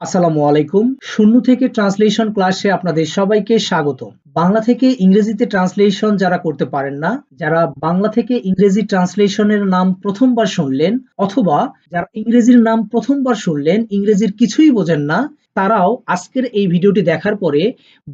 আসসালামু আলাইকুম। শূন্য থেকে ট্রান্সলেশন ক্লাসে আপনাদের সবাইকে স্বাগত। বাংলা থেকে ইংরেজিতে ট্রান্সলেশন যারা করতে পারেন না, যারা বাংলা থেকে ইংরেজি ট্রান্সলেশনের নাম প্রথমবার শুনলেন, অথবা যারা ইংরেজির নাম প্রথমবার শুনলেন, ইংরেজির কিছুই বোঝেন না, তারাও আজকের এই ভিডিওটি দেখার পরে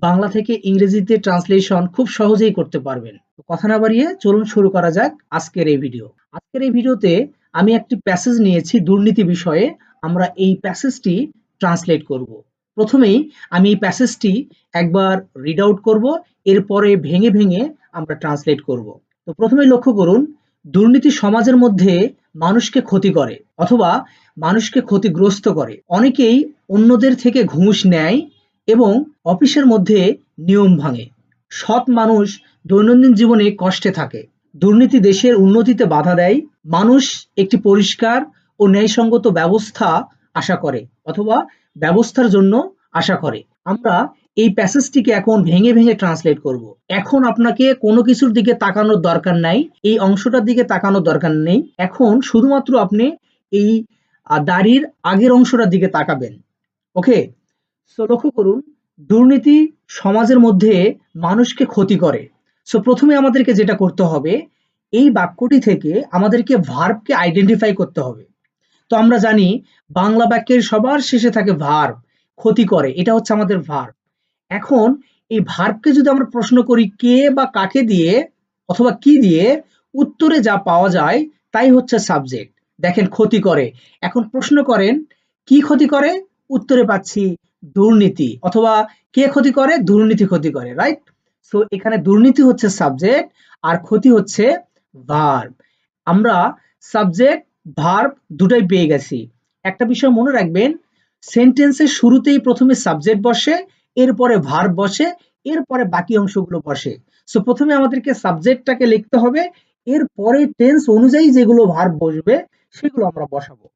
বাংলা থেকে ইংরেজিতে ট্রান্সলেশন খুব সহজেই করতে পারবেন। কথা না বাড়িয়ে চলুন শুরু করা যাক আজকের এই ভিডিও। আজকের এই ভিডিওতে আমি একটি প্যাসেজ নিয়েছি দুর্নীতি বিষয়ে। আমরা এই প্যাসেজটি ট্রান্সলেট করব। প্রথমেই আমি এই প্যাসেজটি একবার রিড আউট করব, এরপরে ভেঙে ভেঙে আমরা ট্রান্সলেট করব। তো প্রথমে লক্ষ্য করুন, দুর্নীতি সমাজের মধ্যে মানুষকে ক্ষতি করে অথবা মানুষকে ক্ষতিগ্রস্ত করে। অনেকেই অন্যদের থেকে ঘুষ নেয় এবং অফিসের মধ্যে নিয়ম ভাঙে। সৎ মানুষ দৈনন্দিন জীবনে কষ্টে থাকে। দুর্নীতি দেশের উন্নতিতে বাধা দেয়। মানুষ একটি পরিষ্কার ও ন্যায়সঙ্গত ব্যবস্থা আশা করে। অথবা ব্যবস্থার জন্য আশা করে। আমরা এই প্যাসেজটিকে এখন ভেঙে ভেঙে ট্রান্সলেট করব। এখন আপনাকে কোনো কিছুর দিকে তাকানোর দরকার নাই, এই অংশটার দিকে তাকানোর দরকার নেই। এখন শুধুমাত্র আপনি এই দাড়ির আগের অংশটার দিকে তাকাবেন। ওকে? সো লক্ষ্য করুন, দুর্নীতি সমাজের মধ্যে মানুষকে ক্ষতি করে। সো প্রথমে আমাদেরকে যেটা করতে হবে, এই বাক্যটি থেকে আমাদেরকে ভার্বকে আইডেন্টিফাই করতে হবে। তো আমরা জানি বাংলা বাক্যের সবার শেষে থাকে ভার্ব ক্ষতি করে, এটা হচ্ছে আমাদের ভার্ব এখন এই ভার্বকে যদি আমরা প্রশ্ন করি কে বা কাকে দিয়ে অথবা কি দিয়ে, উত্তরে যা পাওয়া যায় তাই হচ্ছে সাবজেক্ট দেখেন ক্ষতি করে, এখন প্রশ্ন করেন কি ক্ষতি করে? উত্তরে পাচ্ছি দুর্নীতি, অথবা কে ক্ষতি করে? দুর্নীতি ক্ষতি করে রাইট সো এখানে দুর্নীতি হচ্ছে সাবজেক্ট আর ক্ষতি হচ্ছে ভার্ব আমরা সাবজেক্ট ভার্ব দুটাই পেয়ে গেছি। একটা বিষয় মনে রাখবেন সেন্টেন্সের শুরুতেই প্রথমে সাবজেক্ট বসে, এরপরে ভার্ব বসে, এরপরে বাকি অংশগুলো বসে। সো প্রথমে আমাদেরকে সাবজেক্টটাকে লিখতে হবে, এরপরে টেন্স অনুযায়ী যেগুলো ভার্ব বসবে, সেগুলো আমরা বসাবো।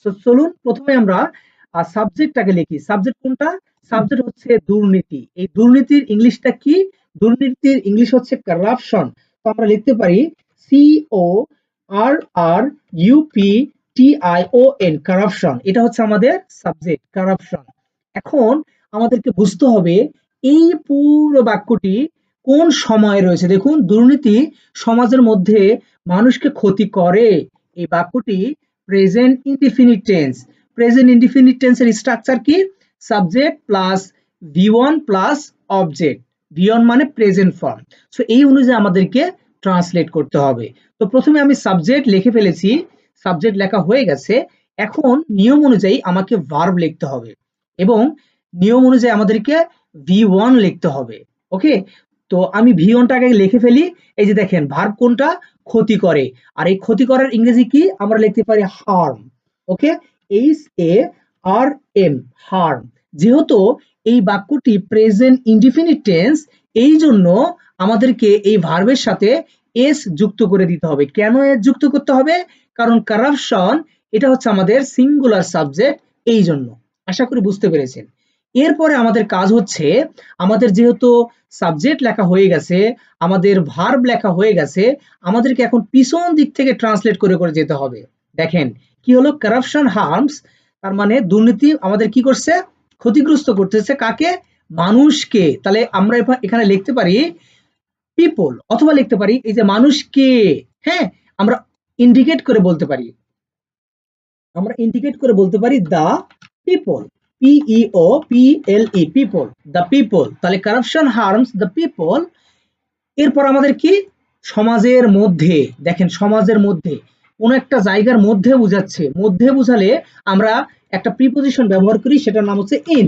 সো চলুন প্রথমে আমরা সাবজেক্টটাকে লিখি। সাবজেক্ট কোনটা? সাবজেক্ট হচ্ছে দুর্নীতি। এই দুর্নীতির ইংলিশটা কি? দুর্নীতির ইংলিশ হচ্ছে কারাপশন তো আমরা লিখতে পারি C O R R U P T I O N corruption এটা হচ্ছে আমাদের সাবজেক্ট কারাপশন এখন আমাদেরকে বুঝতে হবে এই পুরো বাক্যটি কোন সময়ে রয়েছে? দেখুন, দুর্নীতি সমাজের মধ্যে মানুষকে ক্ষতি করে। এই বাক্যটি present indefinite tense present indefinite টেন্সের স্ট্রাকচার কি? Subject plus V one plus object V one মানে প্রেজেন্ট ফর্ম সো এই অনুযায়ী আমাদেরকে ট্রান্সলেট করতে হবে। তো প্রথমে আমি সাবজেক্ট লিখে ফেলেছি সাবজেক্ট লেখা হয়ে গেছে। এখন নিয়ম অনুযায়ী আমাকে ভার্ব লিখতে হবে এবং নিয়ম অনুযায়ী আমাদেরকে ভি ওয়ান লিখতে হবে ওকে তো আমি ভি ওয়ানটাকে লিখে ফেলি, এই যে দেখেন ভার্ব কোনটা? ক্ষতি করে। আর এই ক্ষতি করার ইংরেজি কি? আমরা লিখতে পারি harm okay H A R M harm যেহেতু এই বাক্যটি প্রেজেন্ট ইনডিফিনিট টেন্স এই জন্য আমাদেরকে এই ভার্বের সাথে এস যুক্ত করে দিতে হবে। কেন এস যুক্ত করতে হবে? কারণ কারাপশন এটা হচ্ছে আমাদের সিঙ্গুলার সাবজেক্ট এই জন্য। আশা করি বুঝতে পেরেছেন। এরপরে আমাদের কাজ হচ্ছে, আমাদের যেহেতু সাবজেক্ট লেখা হয়ে গেছে, আমাদের ভার্ব লেখা হয়ে গেছে, আমাদেরকে এখন পিছন দিক থেকে ট্রান্সলেট করে করে যেতে হবে। দেখেন, কি হলো? কারাপশন হার্মস তার মানে দুর্নীতি আমাদের কি করছে? ক্ষতিগ্রস্ত করতেছে। কাকে? মানুষকে। তাহলে আমরা এখানে লিখতে পারি পিপল অথবা লিখতে পারি, এই যে মানুষকে হ্যাঁ আমরা ইন্ডিকেট করে বলতে পারি। আমরা ইন্ডিকেট করে বলতে পারি the people P E O P L E people the people তাহলে কারাপশন হার্মস দ্য পিপল এরপর আমাদের কি? সমাজের মধ্যে, দেখেন সমাজের মধ্যে, কোন একটা জায়গার মধ্যে বুঝাচ্ছে, মধ্যে বুঝালে আমরা একটা প্রিপোজিশন ব্যবহার করি, সেটার নাম হচ্ছে ইন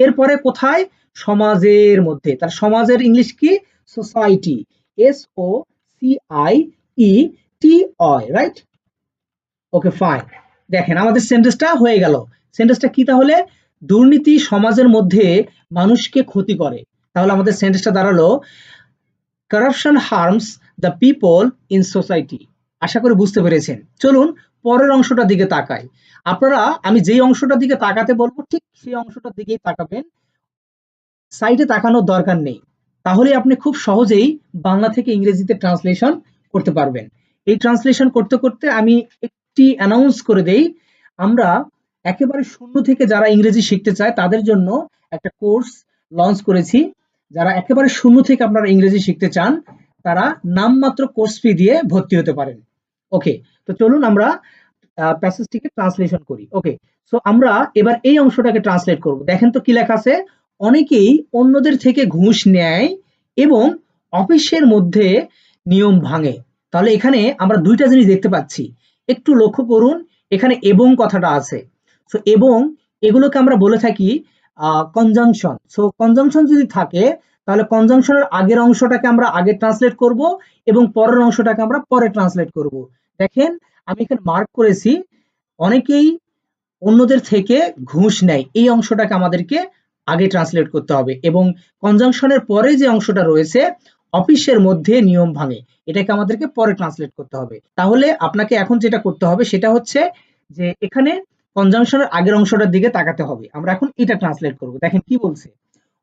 এরপরে কোথায়? সমাজের মধ্যে তার সমাজের ইংলিশ কি? Society S O C I E T Y right okay fine দেখেন, আমাদের সেন্টেন্সটা হয়ে গেল। সেন্টেন্সটা কি তাহলে? দুর্নীতি সমাজের মধ্যে মানুষকে ক্ষতি করে। তাহলে আমাদের সেন্টেন্সটা দাঁড়াল corruption harms the people in society আশা করি বুঝতে পেরেছেন। চলুন পরের অংশটার দিকে তাকাই। আপনারা, আমি যেই অংশটার দিকে তাকাতে বলব, ঠিক সেই অংশটার দিকেই তাকাবেন। সাইডে তাকানোর দরকার নেই। তাহলে আপনি খুব সহজেই বাংলা থেকে ইংরেজিতে ট্রান্সলেশন করতে পারবেন। এই ট্রান্সলেশন করতে করতে আমি একটি অ্যানাউন্স করে দেই, আমরা একেবারে শূন্য থেকে যারা ইংরেজি শিখতে চায়, তাদের জন্য একটা কোর্স লঞ্চ করেছি। যারা একেবারে শূন্য থেকে আপনারা ইংরেজি শিখতে চান, তারা নামমাত্র কোর্স ফি দিয়ে ভর্তি হতে পারেন। ওকে তো চলুন আমরা প্যাসেজটিকে ট্রান্সলেশন করি। ওকে সো আমরা এবার এই অংশটাকে ট্রান্সলেট করব। দেখেন তো কি লেখা আছে? অনেকেই অন্যদের থেকে ঘুষ নেয় এবং অফিসের মধ্যে নিয়ম ভাঙে। তাহলে এখানে আমরা দুইটা জিনিস দেখতে পাচ্ছি। একটু লক্ষ্য করুন, এখানে এবং কথাটা আছে। সো এবং এগুলোকে আমরা বলে থাকি কনজাংশন সো কনজাংশন যদি থাকে, তাহলে কনজাংশনের আগের অংশটাকে আমরা আগে ট্রান্সলেট করব এবং পরের অংশটাকে আমরা পরে ট্রান্সলেট করব। দেখেন, আমি এখানে মার্ক করেছি, অনেকেই অন্যদের থেকে ঘুষ নেয়। এই অংশটাকে আমাদেরকে আগে ট্রান্সলেট করতে হবে এবং কনজাংশনের পরে যে অংশটা রয়েছে, অফিসের মধ্যে নিয়ম ভাঙে। এটাকে আমাদেরকে পরে ট্রান্সলেট করতে হবে। তাহলে আপনাকে এখন যেটা করতে হবে, সেটা হচ্ছে যে এখানে কনজাংশনের আগের অংশটার দিকে তাকাতে হবে। আমরা এখন এটা ট্রান্সলেট করব। দেখেন কি বলছে?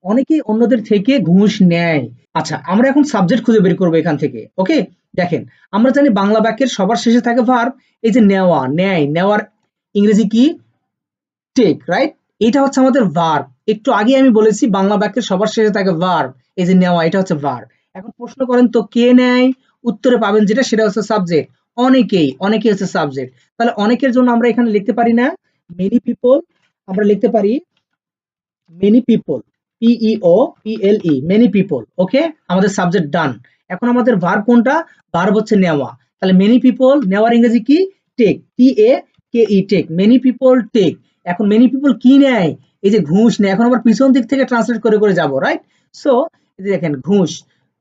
অনেকেই অন্যদের থেকে ঘুষ নেয়। আচ্ছা আমরা এখন সাবজেক্ট খুঁজে বের করব এখান থেকে ওকে দেখেন, আমরা জানি বাংলা বাক্যের সবার শেষে থাকে ভার্ব এই যে নেওয়া, নেয়, নেওয়ার ইংরেজি কি? টেক রাইট এটা হচ্ছে আমাদের ভার্ব একটু আগে আমি বলেছি, বাংলা বাক্যের সবার শেষে থাকে ভার্ব এই যে নেওয়া, এটা হচ্ছে ভার্ব এখন প্রশ্ন করেন তো কে নেয়? উত্তরে পাবেন যেটা, সেটা হচ্ছে সাবজেক্ট অনেকেই অনেকেই হচ্ছে সাবজেক্ট তাহলে অনেকের জন্য আমরা এখানে লিখতে পারি না? মেনি পিপল আমরা লিখতে পারি many people P E O P L E many people okay আমাদের সাবজেক্ট ডান এখন আমাদের ভার্ব কোনটা? ভার্ব হচ্ছে নেওয়া. তাহলে মেনি পিপল নেওয়ার ইংরেজি কি? Take T A K E take many people take এখন মেনি পিপল কি নেয়? এই যে ঘুষ নেয়। এখন আবার পিছন দিক থেকে ট্রান্সলেট করে করে যাব রাইট সো দেখেন, ঘুষ।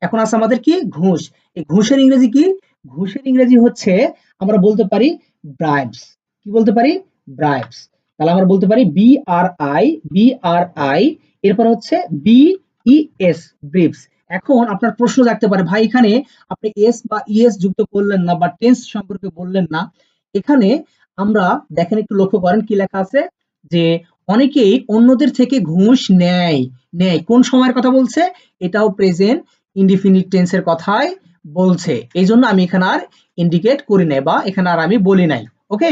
এখন আছে আমাদের কি? ঘুষ। এই ঘুষের ইংরেজি কি? ঘুষের ইংরেজি হচ্ছে, আমরা বলতে পারি ব্রাইবস কি বলতে পারি? ব্রাইবস তাহলে আমরা বলতে পারি B R I B R I এরপর হচ্ছে বি ই এস ব্রিপস এখন আপনার প্রশ্ন থাকতে পারে, ভাই, এখানে আপনি এস বা ইএস যুক্ত করলেন না বা টেন্স সম্পর্কে বললেন না। এখানে আমরা দেখেন একটু লক্ষ্য করেন কি লেখা আছে? যে অনেকেই অন্যদের থেকে ঘুষ নেয়। নেয়। কোন সময়ের কথা বলছে? এটাও প্রেজেন্ট ইনডিফিনিট টেন্সের কথাই বলছে। এই জন্য আমি এখানে আর ইন্ডিকেট করি নাই বা এখানে আর আমি বলি নাই। ওকে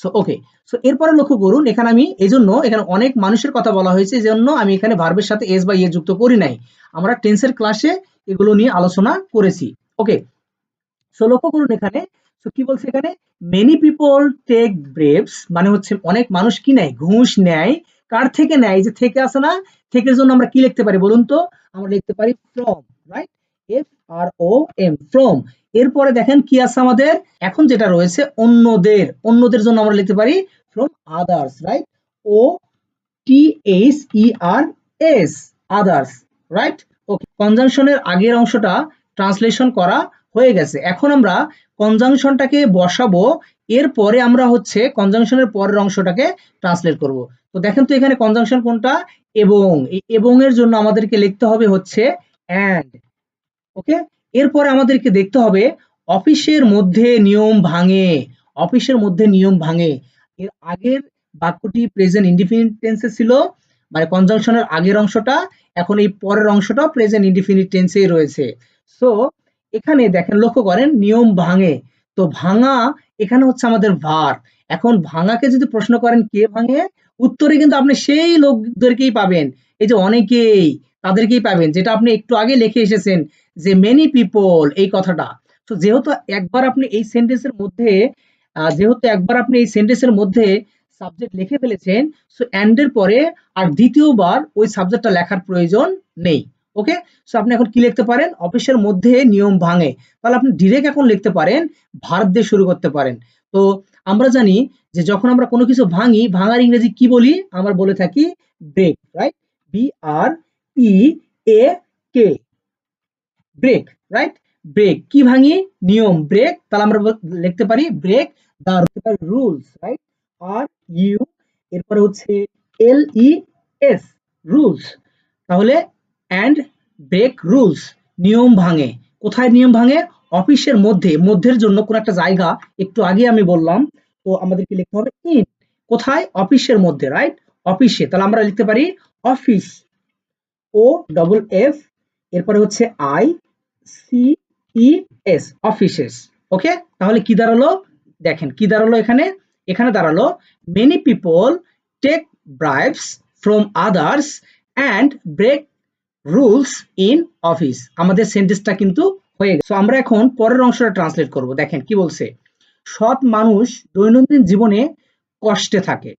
সো ওকে সো এরপরে লক্ষ্য করুন, এখানে আমি এই জন্য এখানে অনেক মানুষের কথা বলা হয়েছে এই জন্য আমি এখানে ভার্বের সাথে এস বা ইয়ে যুক্ত করি নাই। আমরা টেন্সের ক্লাসে এগুলো নিয়ে আলোচনা করেছি। ওকে সো লক্ষ্য করুন এখানে সো কি বলছে এখানে? মেনি পিপল টেক ব্রেভস মানে হচ্ছে অনেক মানুষ কি নেয়? ঘুষ নেয়। কার থেকে নেয়? যে থেকে আসে না থেকের জন্য আমরা কি লিখতে পারি বলুন তো? আমরা লিখতে পারি from right F R O M from এরপরে দেখেন কি আছে আমাদের? এখন যেটা রয়েছে অন্যদের অন্যদের জন্য আমরা লিখতে পারি from others right O T H E R S others right okay কনজাংশনের আগের অংশটা ট্রান্সলেশন করা হয়ে গেছে। এখন আমরা কনজাংশনটাকে বসাবো, এরপরে আমরা হচ্ছে কনজাংশনের পরের অংশটাকে ট্রান্সলেট করব। তো দেখেন তো এখানে কনজাংশন কোনটা? এবং এবং এর জন্য আমাদেরকে লিখতে হবে হচ্ছে অ্যান্ড ওকে এরপরে আমাদেরকে দেখতে হবে অফিসের মধ্যে নিয়ম ভাঙে, অফিসের মধ্যে নিয়ম ভাঙে। এর আগের বাক্যটি প্রেজেন্ট ইনডিফিনিট টেন্সে ছিল মানে কনজাংশনের আগের অংশটা, এখন এই পরের অংশটা প্রেজেন্ট ইনডিফিনিট টেন্সেই রয়েছে। সো এখানে দেখেন, লক্ষ্য করেন, নিয়ম ভাঙে। তো ভাঙা এখানে হচ্ছে আমাদের ভার। এখন ভাঙাকে যদি প্রশ্ন করেন, কে ভাঙে? উত্তরে কিন্তু আপনি সেই লোকদেরকেই পাবেন। এই যে অনেকেই, তাদেরকেই পাবেন। যেটা আপনি একটু আগে লিখে এসেছেন যে মেনি পিপল এই কথাটা। তো যেহেতু একবার আপনি এই সেন্টেন্সের মধ্যে যেহেতু একবার আপনি এই সেন্টেন্সের মধ্যে সাবজেক্ট লিখে ফেলেছেন সো এন্ডের পরে আর দ্বিতীয়বার ওই সাবজেক্টটা লেখার প্রয়োজন নেই। ওকে সো আপনি এখন কি লিখতে পারেন? অফিসের মধ্যে নিয়ম ভাঙে। তাহলে আপনি ডিরেক্ট এখন লিখতে পারেন ভার্ব দিয়ে শুরু করতে পারেন। তো, আমরা জানি যে যখন আমরা কোনো কিছু ভাঙি, ভাঙার ইংরেজি কি বলি? আমরা বলে থাকি break right B R E A K break right break কি ভাঙি? নিয়ম ব্রেক তাহলে আমরা লিখতে পারি break the rules right R U এরপরে হচ্ছে এল ই এস রুলস তাহলে অ্যান্ড ব্রেক রুলস নিয়ম ভাঙে। কোথায় নিয়ম ভাঙে? অফিসের মধ্যে। মধ্যের জন্য কোন একটা জায়গা, একটু আগে আমি বললাম, তো আমাদেরকে লিখতে হবে ইন কোথায়? অফিসের মধ্যে রাইট অফিসে। তাহলে আমরা লিখতে পারি অফিস ও ডবল এফ এরপরে হচ্ছে I C E S offices okay তাহলে কি দাঁড়াল? দেখেন, কি দাঁড়াল এখানে? এখানে দাঁড়াল many people take bribes from others and break rules in office আমাদের সেন্টেন্সটা কিন্তু হয়ে গেছে। আমরা এখন পরের অংশটা ট্রান্সলেট করব। দেখেন কি বলছে? সৎ মানুষ দৈনন্দিন জীবনে কষ্টে থাকে।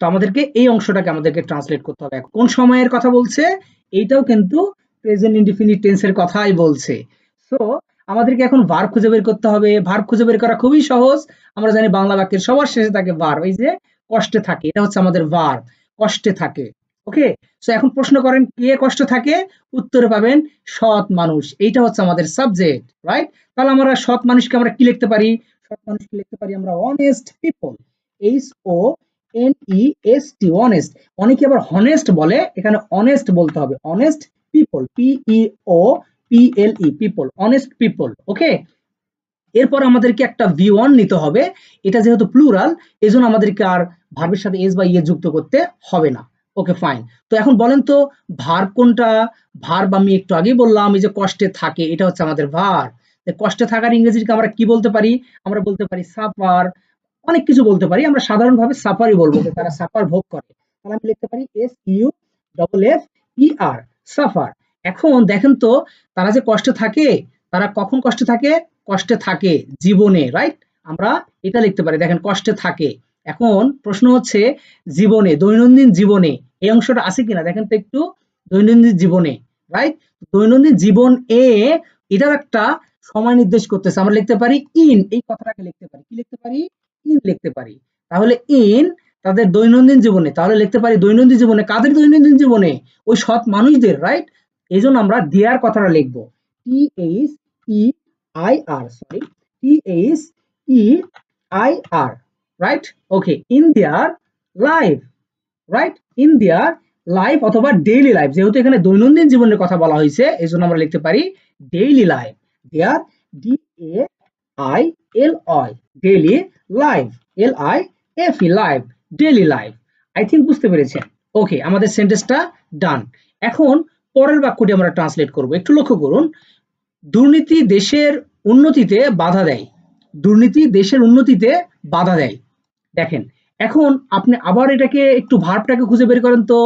তো আমাদেরকে এই অংশটাকে আমাদেরকে ট্রান্সলেট করতে হবে। কোন সময়ের কথা বলছে? এইটাও কিন্তু প্রেজেন্ট ইনডিফিনিট টেন্সের কথাই বলছে। সো আমাদেরকে এখন ভার্ব খুঁজে বের করতে হবে। ভার্ব খুঁজে বের করা খুবই সহজ। আমরা জানি বাংলা বাক্যের সবার শেষে থাকে ভার্ব ওই যে কষ্টে থাকে। এটা হচ্ছে আমাদের ভার্ব কষ্টে থাকে। ওকে সো এখন প্রশ্ন করেন, কে কষ্ট থাকে? উত্তরে পাবেন, সৎ মানুষ। এইটা হচ্ছে আমাদের সাবজেক্ট রাইট তাহলে আমরা সৎ মানুষকে আমরা কি লিখতে পারি? সৎ মানুষকে লিখতে পারি আমরা honest people H O N E S T honest অনেকে আবার হনেস্ট বলে, এখানে অনেস্ট বলতে হবে। Honest people P E O P L E people honest people okay এরপর আমাদেরকে একটা ভি ওয়ান নিতে হবে। এটা যেহেতু প্লুরাল এজন্য আমাদেরকে আর ভার্বের সাথে এস বা ইয়ে যুক্ত করতে হবে না। ওকে ফাইন তো এখন বলেন তো ভার্ব কোনটা? ভার্ব আমি একটু আগেই বললাম, এই যে কষ্টে থাকে, এটা হচ্ছে আমাদের ভার্ব কষ্টে থাকার ইংরেজিকে আমরা কি বলতে পারি? আমরা বলতে পারি সাফার অনেক কিছু বলতে পারি, আমরা সাধারণভাবে সাফারই বলব যে তারা সাফার ভোগ করে। তাহলে আমি লিখতে পারি S U double F E R suffer এখন দেখেন তো, তারা যে কষ্টে থাকে, তারা কখন কষ্টে থাকে? কষ্টে থাকে জীবনে রাইট আমরা এটা লিখতে পারি। দেখেন কষ্টে থাকে। এখন প্রশ্ন হচ্ছে জীবনে, দৈনন্দিন জীবনে এই অংশটা আছে কিনা? দেখেন তো একটু, দৈনন্দিন জীবনে রাইট দৈনন্দিন জীবন এ এটার একটা সময় নির্দেশ করতেছে। আমরা লিখতে পারি ইন, এই কথাটাকে লিখতে পারি। কি লিখতে পারি? ইন লিখতে পারি। তাহলে ইন তাদের দৈনন্দিন জীবনে, তাহলে লিখতে পারি দৈনন্দিন জীবনে। কাদের দৈনন্দিন জীবনে? ওই সৎ মানুষদের রাইট এই জন্য আমরা দেয়ার কথাটা লিখব। T H E I R sorry T H E I R right okay in their life right in their life অথবা ডেইলি লাইফ যেহেতু এখানে দৈনন্দিন জীবনের কথা বলা হয়েছে এই জন্য আমরা লিখতে পারি daily life there D A I L I daily life L I F E life daily life I think বুঝতে পেরেছেন? ওকে আমাদের সেন্টেন্সটা ডান এখন পরের বাক্যটি আমরা ট্রান্সলেট করব। একটু লক্ষ্য করুন, দুর্নীতি দেশের উন্নতিতে বাধা দেয়। দুর্নীতি দেশের উন্নতিতে বাধা দেয়। দেখেন, এখন আপনি আবার এটাকে একটু ভার্বটাকে খুঁজে বের করেন তো।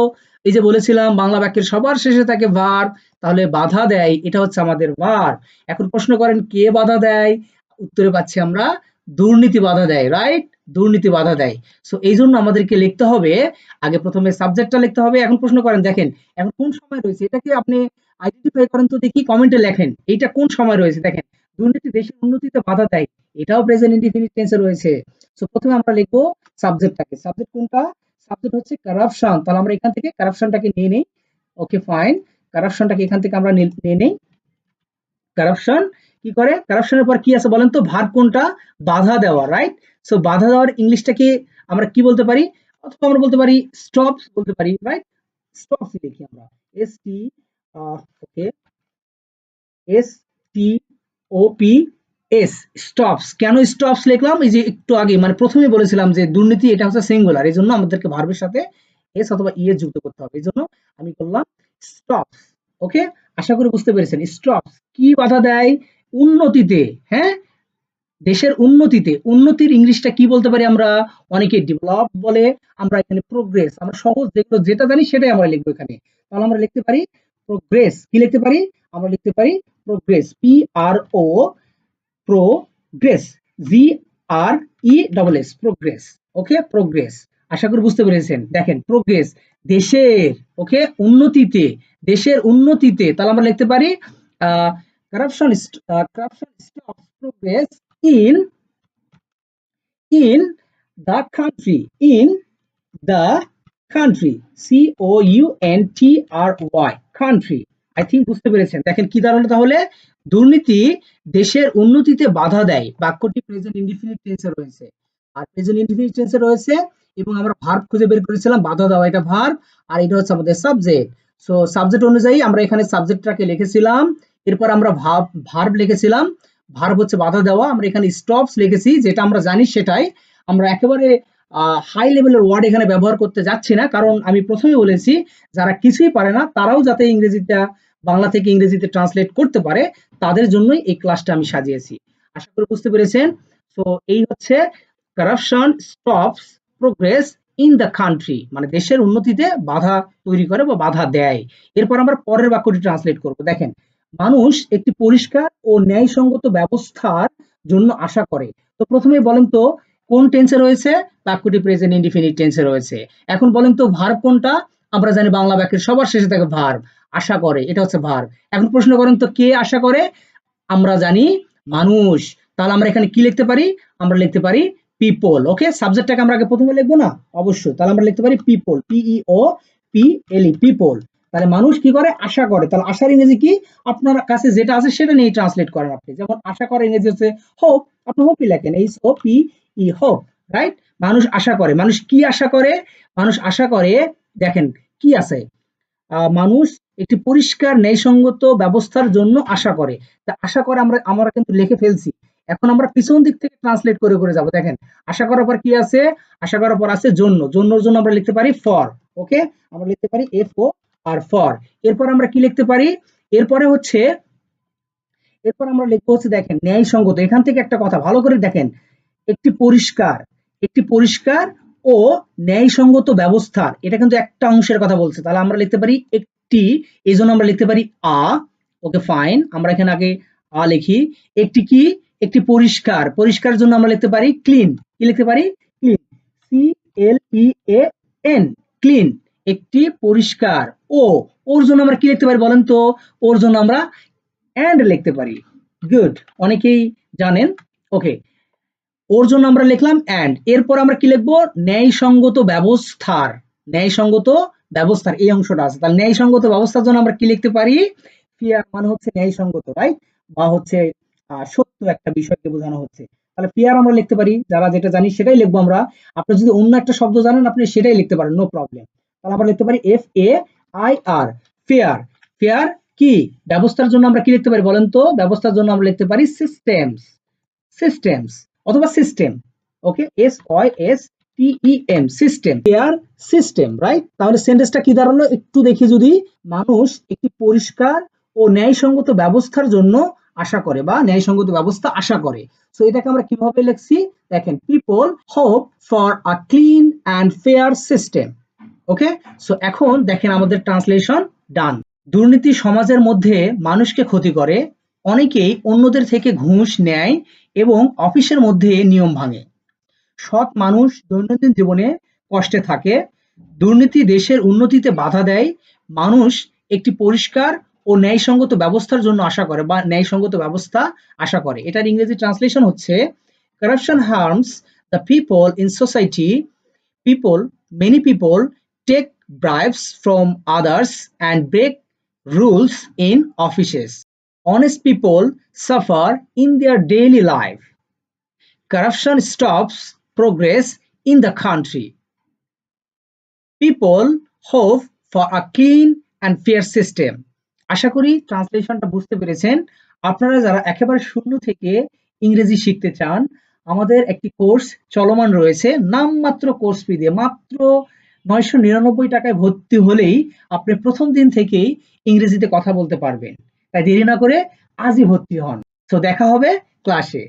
এই যে বলেছিলাম, বাংলা বাক্যের সবার শেষে থাকে ভার্ব তাহলে বাধা দেয়, এটা হচ্ছে আমাদের ভার্ব এখন প্রশ্ন করেন, কে বাধা দেয়? উত্তরে পাচ্ছি আমরা, দুর্নীতি বাধা দেয় রাইট দুর্নীতি বাধা দেয়। সো এই জন্য আমাদেরকে লিখতে হবে, আগে প্রথমে সাবজেক্টটা লিখতে হবে, এখন প্রশ্ন করেন, দেখেন, এখন কোন সময় রয়েছে? এটাকে আপনি আইডেন্টিফাই করেন তো দেখি কমেন্টে লেখেন, এইটা কোন সময় রয়েছে? দেখেন, দুর্নীতি দেশের উন্নতিতে বাধা দেয়। এটাও প্রেজেন্ট ইনডিফিনিট টেন্সে রয়েছে। সো প্রথমে আমরা লিখব সাবজেক্টটাকে সাবজেক্ট কোনটা? সাবজেক্ট হচ্ছে কারাপশন তাহলে আমরা এখান থেকে কারাপশনটাকে নিয়ে নেই। ওকে ফাইন কারাপশনটাকে এখান থেকে আমরা নিয়ে নেই। কারাপশন কি করে? কারাপশনের পর কি আছে বলেন তো? ভার্ব কোনটা? বাধা দেওয়া রাইট সো বাধা দেওয়ার ইংলিশটাকে আমরা কি বলতে পারি? অথবা আমরা বলতে পারি স্টপস বলতে পারি রাইট স্টপস লিখি আমরা। S T okay S T O P S stops কেন স্টপস লিখলাম? এই যে একটু আগে মানে প্রথমে বলেছিলাম যে দুর্নীতি, এটা হচ্ছে সিঙ্গুলার এই জন্য আমাদেরকে ভার্বের সাথে এস অথবা ই এর যুক্ত করতে হবে। এই জন্য আমি করলাম স্টপস ওকে আশা করি বুঝতে পেরেছেন। স্টপস কি বাধা দেয়? উন্নতিতে হ্যাঁ? দেশের উন্নতিতে। উন্নতির ইংলিশটা কি বলতে পারি আমরা? অনেকে ডেভেলপ বলে, আমরা এখানে প্রোগ্রেস আমরা সহজ যেগুলো যেটা জানি সেটাই আমরা লিখব এখানে। তাহলে আমরা লিখতে পারি প্রোগ্রেস কি লিখতে পারি? আমরা লিখতে পারি progress P R O progress G R E double S progress okay progress আশা করি বুঝতে পেরেছেন। দেখেন প্রোগ্রেস দেশের ওকে উন্নতিতে দেশের উন্নতিতে তাহলে আমরা লিখতে পারি corruption uh, corruption progress in in the country in the country c o u n t r y country. I think বুঝতে পেরেছেন। দেখেন কি দাঁড়াল তাহলে? দুর্নীতি দেশের উন্নতিতে বাধা দেয়। বাক্যটি প্রেজেন্ট ইনডিফিনিট টেন্সে রয়েছে। আর প্রেজেন্ট ইনডিফিনিট টেন্সে রয়েছে এবং আমরা ভার্ব খুঁজে বের করেছিলাম, বাধা দেওয়া, এটা ভার্ব আর এটা হচ্ছে আমাদের সাবজেক্ট সো সাবজেক্ট অনুযায়ী আমরা এখানে সাবজেক্টটাকে লিখেছিলাম, এরপর আমরা ভাব ভার্ব লিখেছিলাম। ভার্ব হচ্ছে বাধা দেওয়া, আমরা এখানে স্টপস লিখেছি, যেটা আমরা জানি সেটাই। আমরা একেবারে হাই লেভেলের ওয়ার্ড এখানে ব্যবহার করতে যাচ্ছি না, কারণ আমি প্রথমে বলেছি, যারা কিছুই পারে না, তারাও যাতে ইংরেজিটা, বাংলা থেকে ইংরেজিতে ট্রান্সলেট করতে পারে তাদের জন্যই এই ক্লাসটা আমি সাজিয়েছি। আশা করি বুঝতে পেরেছেন? তো এই হচ্ছে corruption stops progress in the country মানে দেশের উন্নতিতে বাধা তৈরি করে বা বাধা দেয়। এরপর আমরা পরের বাক্যটি ট্রান্সলেট করব। দেখেন, মানুষ একটি পরিষ্কার ও ন্যায়সঙ্গত ব্যবস্থার জন্য আশা করে। তো প্রথমে বলেন তো, কোন টেন্সে রয়েছে? বাক্যটি প্রেজেন্ট ইনডিফিনিট টেন্সে রয়েছে। এখন বলেন তো ভার্ব কোনটা? আমরা জানি বাংলা বাক্যের সবার শেষে থাকে ভার্ব আশা করে, এটা হচ্ছে ভার এখন প্রশ্ন করেন তো কে আশা করে? আমরা জানি মানুষ। তাহলে আমরা এখানে কি লিখতে পারি? আমরা লিখতে পারি পিপল ওকে সাবজেক্টটাকে আমরা আগে প্রথমে লিখব না? অবশ্যই। তাহলে আমরা লিখতে পারি people P E O P L E people তাহলে মানুষ কি করে? আশা করে। তাহলে আশার ইংরেজি কি? আপনার কাছে যেটা আছে সেটা নিয়ে ট্রান্সলেট করেন আপনি। যেমন আশা করে ইংরেজি হচ্ছে হোপ আপনি হোপই লেখেন। H O P E hope right মানুষ আশা করে। মানুষ কি আশা করে? মানুষ আশা করে, দেখেন কি আছে? মানুষ একটি পরিষ্কার, ন্যায়সঙ্গত ব্যবস্থার জন্য আশা করে। তা আশা করে আমরা আমরা কিন্তু লিখে ফেলছি। এখন আমরা পিছন দিক থেকে ট্রান্সলেট করে করে যাব। দেখেন, আশা করার পর কি আছে? আশা করার পর আছে জন্য। জন্যর জন্য আমরা লিখতে পারি ফর ওকে আমরা লিখতে পারি এফ ও আর ফর এরপর আমরা কি লিখতে পারি? এরপরে হচ্ছে, এরপর আমরা লিখব হচ্ছে, দেখেন, ন্যায়সঙ্গত। এখান থেকে একটা কথা, ভালো করে দেখেন। একটি পরিষ্কার একটি পরিষ্কার ও ন্যায়সঙ্গত ব্যবস্থার, এটা কিন্তু একটা অংশের কথা বলছে। তাহলে আমরা লিখতে পারি এই জন্য আমরা লিখতে পারি আ, ওকে ফাইন আমরা এখানে আগে আ লিখি। একটি কি? একটি পরিষ্কার। পরিষ্কার জন্য আমরা লিখতে পারি ক্লিন কি লিখতে পারি? Clean C L E N clean একটি পরিষ্কার। ও, ওর জন্য আমরা কি লিখতে পারি বলেন তো? ওর জন্য আমরা অ্যান্ড লিখতে পারি। গুড অনেকেই জানেন। ওকে ওর জন্য আমরা লিখলাম অ্যান্ড এরপর আমরা কি লিখব? ন্যায়সঙ্গত ব্যবস্থার। ন্যায়সঙ্গত ব্যবস্থার এই অংশটা আছে। তাহলে ন্যায়সঙ্গত ব্যবস্থার জন্য আমরা কি লিখতে পারি? ফিয়ার মানে হচ্ছে ন্যায়সঙ্গত রাইট বা হচ্ছে সত্য একটা বিষয়কে বোঝানো হচ্ছে। তাহলে ফিয়ার আমরা লিখতে পারি, যারা যেটা জানি সেটাই লিখব আমরা। আপনি যদি অন্য একটা শব্দ জানেন, আপনি সেটাই লিখতে পারেন নো প্রবলেম তাহলে আমরা লিখতে পারি F A I R fair. Fair কি? ব্যবস্থার জন্য আমরা কি লিখতে পারি বলেন তো? ব্যবস্থার জন্য আমরা লিখতে পারি সিস্টেমস সিস্টেমস অথবা system okay S Y S T system fair system right তাহলে সেন্টেন্সটা কি দাঁড়াল? একটু দেখি যদি মানুষ একটি পরিষ্কার ও ন্যায়সঙ্গত ব্যবস্থার জন্য আশা করে বা ন্যায়সঙ্গত ব্যবস্থা আশা করে। সো এটাকে আমরা কীভাবে লিখছি? দেখেন people hope for a clean and fair system okay so এখন দেখেন আমাদের ট্রান্সলেশন ডান দুর্নীতি সমাজের মধ্যে মানুষকে ক্ষতি করে, অনেকেই অন্যদের থেকে ঘুষ নেয় এবং অফিসের মধ্যে নিয়ম ভাঙে। সৎ মানুষ দৈনন্দিন জীবনে কষ্টে থাকে, দুর্নীতি দেশের উন্নতিতে বাধা দেয়, মানুষ একটি পরিষ্কার ও ন্যায়সঙ্গত ব্যবস্থার জন্য আশা করে বা ন্যায়সঙ্গত ব্যবস্থা আশা করে। এটার ইংরেজি ট্রান্সলেশন হচ্ছে corruption harms the people in society people many people take bribes from others and break rules in offices honest people suffer in their daily life corruption stops progress in the country. People hope for a clean and fair system. আশা করি ট্রান্সলেশনটা বুঝতে পেরেছেন। আপনারা যারা একেবারে শূন্য থেকে ইংরেজি শিখতে চান, আমাদের একটি কোর্স চলমান রয়েছে। নামমাত্র কোর্স ফি দিয়ে মাত্র নয়শো নিরানব্বই টাকায় ভর্তি হলেই আপনি প্রথম দিন থেকেই ইংরেজিতে কথা বলতে পারবেন। তাই দেরি না করে আজই ভর্তি হন। তো দেখা হবে ক্লাসে